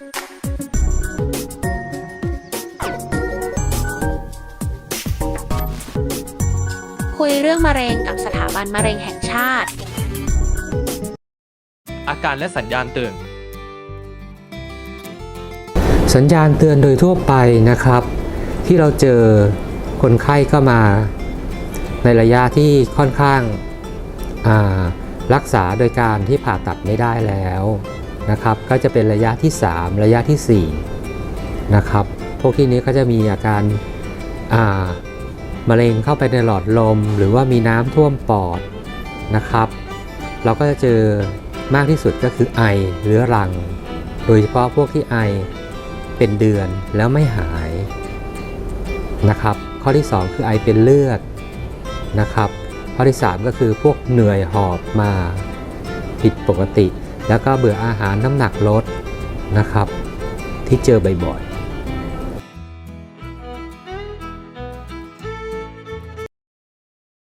คุยเรื่องมะเร็งกับสถาบันมะเร็งแห่งชาติ อาการและสัญญาณเตือน สัญญาณเตือนโดยทั่วไปนะครับ ที่เราเจอคนไข้ก็มา ในระยะที่ค่อนข้างอ่ารักษาโดยการที่ผ่าตัดไม่ได้แล้ว นะครับก็จะเป็นระยะที่ 3 ระยะทีสี่4นะครับพวกที่นี้ก็จะมีอาการอ่ามะเร็งเข้าไปในหลอดลม หรือว่ามีน้ำท่วมปอดนะครับ เราก็จะเจอมากที่สุดก็คือไอเรื้อรัง โดยเฉพาะพวกที่ไอเป็นเดือนแล้วไม่หายนะครับ ข้อที่ 2 คือไอเป็นเลือดนะครับ ข้อที่ 3 ก็คือพวกเหนื่อยหอบมาผิดปกติ แล้วก็เบื่ออาหารน้ำหนักลดนะครับ ที่เจอบ่อย